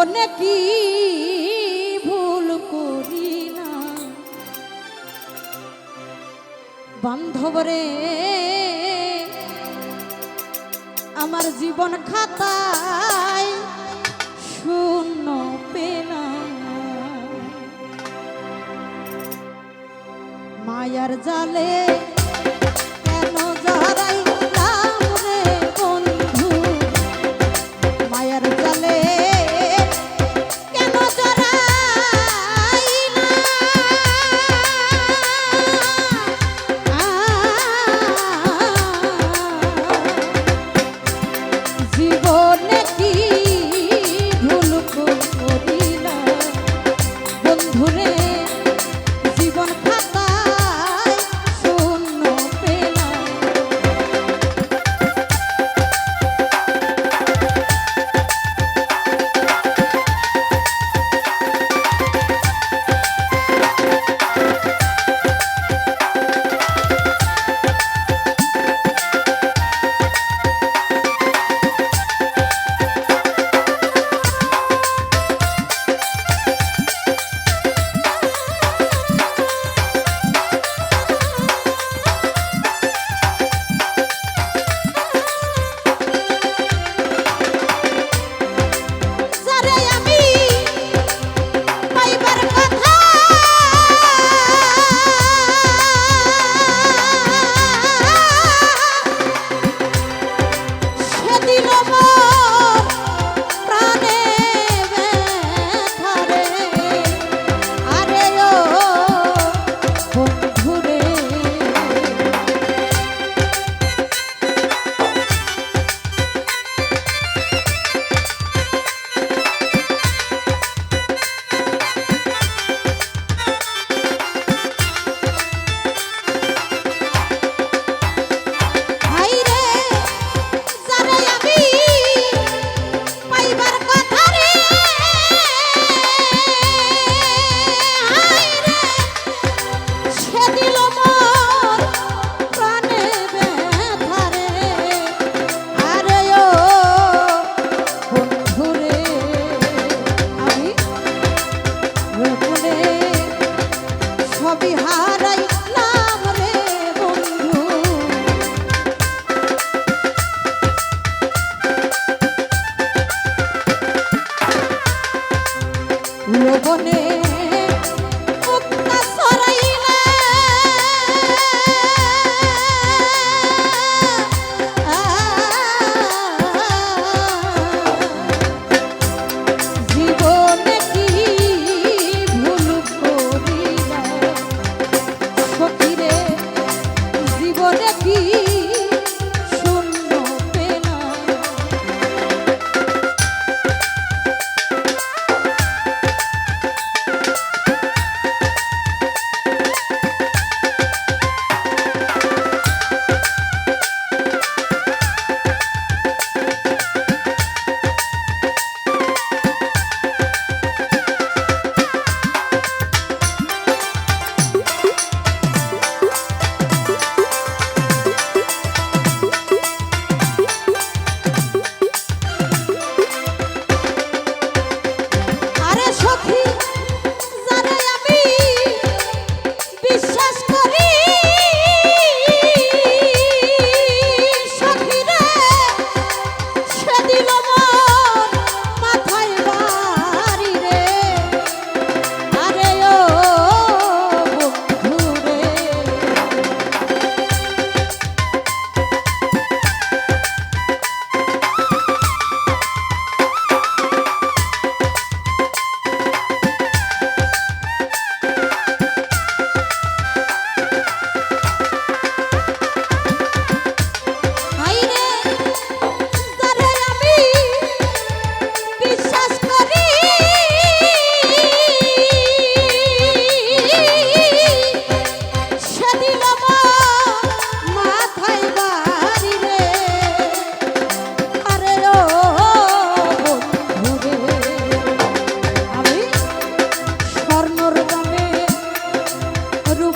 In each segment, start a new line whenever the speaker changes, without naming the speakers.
জীবনে কি ভুল করি না বান্ধবরে আমার জীবন খাতায় শূন্য পেনা মায়ার জালে হারাই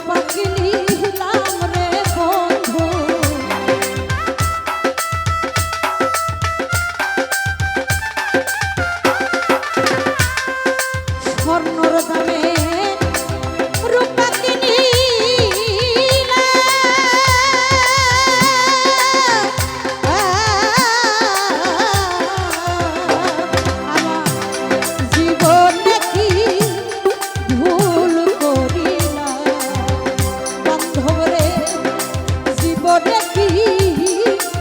পাখিনী পাখি